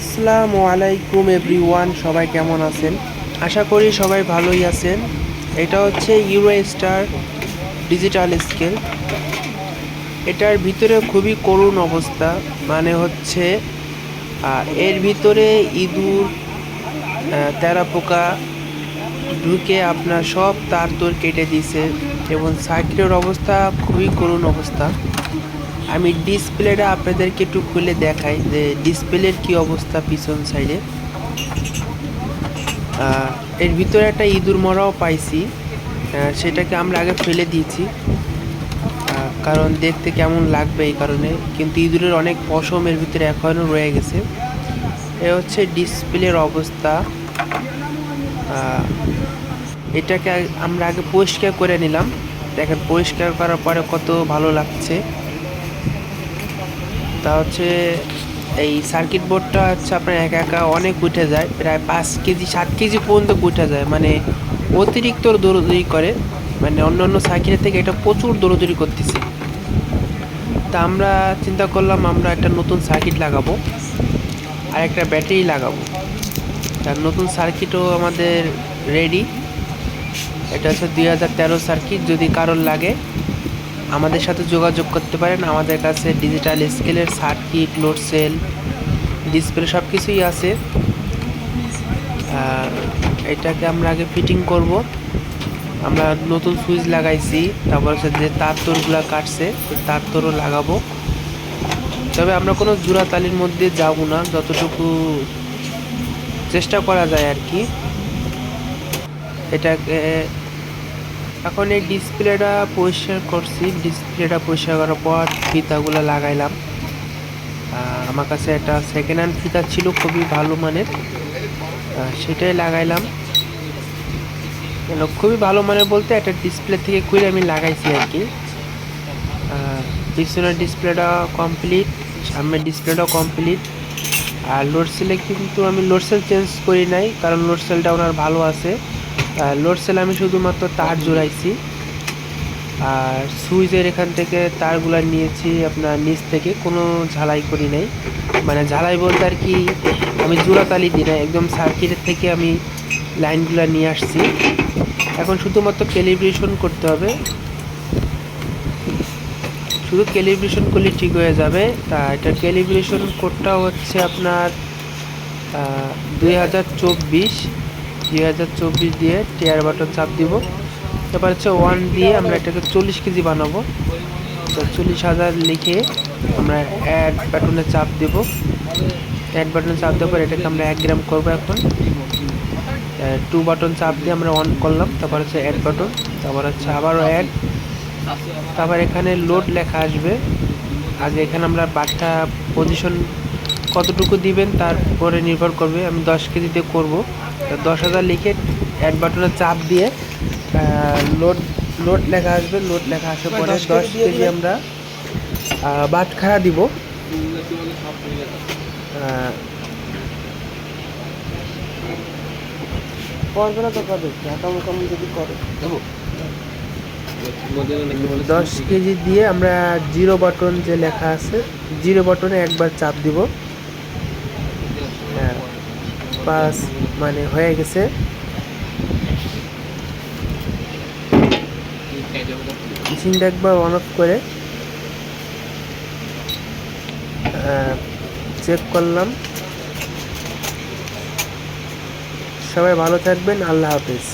আসসালামু আলাইকুম এভরিওয়ান সবাই কেমন আছেন? আশা করি সবাই ভালোই আছেন। এটা হচ্ছে ইউরো স্টার ডিজিটাল স্কেল এটার ভিতরে খুবই করুণ অবস্থা মানে হচ্ছে এর ভিতরে ইঁদুর আহ, তেলাপোকা ঢুকে আপনার সব তার তোর কেটে দিছে এবং সাইকেলের অবস্থা খুবই করুণ অবস্থা। আমি ডিসপ্লেটা আপনাদেরকে একটু খুলে দেখাই যে ডিসপ্লের কি অবস্থা পিছন সাইডে এর ভিতরে একটা ইঁদুর মরাও পাইছি। সেটাকে আমরা আগে ফেলে দিয়েছি। কারণ দেখতে কেমন লাগবে এই কারণে। কিন্তু ইঁদুরের অনেক পশম এর ভিতরে এখনও রয়ে গেছে। এ হচ্ছে ডিসপ্লের অবস্থা। এটাকে আমরা আগে পরিষ্কার করে নিলাম। দেখেন, পরিষ্কার করার পরে কত ভালো লাগছে। তা হচ্ছে এই সার্কিট বোর্ডটা হচ্ছে আপনার একা একা অনেক উঠে যায়, প্রায় পাঁচ কেজি, সাত কেজি পর্যন্ত উঠে যায়। মানে অতিরিক্ত দৌড়দৌড়ি করে মানে অন্য অন্য সার্কিটের থেকে এটা প্রচুর দৌড়দৌড়ি করতেছে। তা আমরা চিন্তা করলাম আমরা একটা নতুন সার্কিট লাগাবো, আর একটা ব্যাটারি লাগাবো। তার নতুন সার্কিটও আমাদের রেডি এটা হচ্ছে দুই হাজার তেরো সার্কিট যদি কারোর লাগে। আমাদের সাথে যোগাযোগ করতে পারেন। আমাদের কাছে ডিজিটাল স্কেলের সার্কিট লোড সেল ডিসপ্লে সব কিছুই আছে। এটাকে আমরা আগে ফিটিং করব। আমরা নতুন সুইচ লাগাইছি, তারপর হচ্ছে যে তার তোরগুলো কাটছে তার তোরও লাগাবো। তবে আমরা কোনো জোড়াতালির মধ্যে যাব না, যতটুকু চেষ্টা করা যায় আর কি। এটাকে এখন এই ডিসপ্লেটা পরিষ্কার করছি। ডিসপ্লেটা পরিষ্কার করার পর ফিতাগুলো লাগাইলাম। আমার কাছে একটা সেকেন্ড হ্যান্ড ফিতা ছিল, খুবই ভালো মানের। সেটাই লাগাইলাম। খুবই ভালো মানের বলতে একটা ডিসপ্লে থেকে খুলে আমি লাগাইছি আর কি। পিছনের ডিসপ্লেটা কমপ্লিট সামনের ডিসপ্লেটাও কমপ্লিট আর লোডসেলে কিন্তু আমি লোডসেল চেঞ্জ করি নাই, কারণ লোডসেলটা ওনার ভালো আছে। লোড সেল আমি শুধুমাত্র তার জোড়াইছি। আর সুইচের এখান থেকে তারগুলো নিয়েছি আপনার নিচ থেকে, কোনো ঝালাই করি নাই। মানে ঝালাই বলতে আর কি, আমি জোড়াতালি দিই না একদম সার্কিটের থেকে আমি লাইনগুলো নিয়ে আসছি। এখন শুধুমাত্র ক্যালিব্রেশন করতে হবে। শুধু ক্যালিব্রেশন করলে ঠিক হয়ে যাবে। তা এটা ক্যালিব্রেশন কোডটা হচ্ছে আপনার দুই হাজার চব্বিশ। দুই হাজার চব্বিশ দিয়ে টিয়ার বাটন চাপ দিব। এবার হচ্ছে ওয়ান দিয়ে আমরা এটাকে চল্লিশ কেজি বানাবো। তো চল্লিশ হাজার লিখে আমরা অ্যাড বাটনে চাপ দেব। অ্যাড বাটনে চাপ দেওয়ার পর এটাকে আমরা এক গ্রাম করব এখন। টু বাটন চাপ দিয়ে আমরা অন করলাম, তারপর হচ্ছে অ্যাড বাটন তারপর হচ্ছে আবারও অ্যাড তারপর এখানে লোড লেখা আসবে। আগে এখানে আমরা বাটটা পজিশন কতটুকু দিবেন তার উপরে নির্ভর করবে। আমি দশ কেজিতে করব। দশ হাজার লিখে অ্যাড বাটনে চাপ দিয়ে লোড লোড লেখা আসবে। লোড লেখা আসার পরে দশ কেজি আমরা বাটখারা দিব। আহ, করবে না তো কবে কাকাম যদি করে। দশ কেজি দিয়ে আমরা জিরো বাটন যে লেখা আছে জিরো বাটনে একবার চাপ দিব। পাস মানে হয়ে গেছে। মেশিনটা একবার অন অফ করে চেক করলাম। সবাই ভালো থাকবেন, আল্লাহ হাফেজ।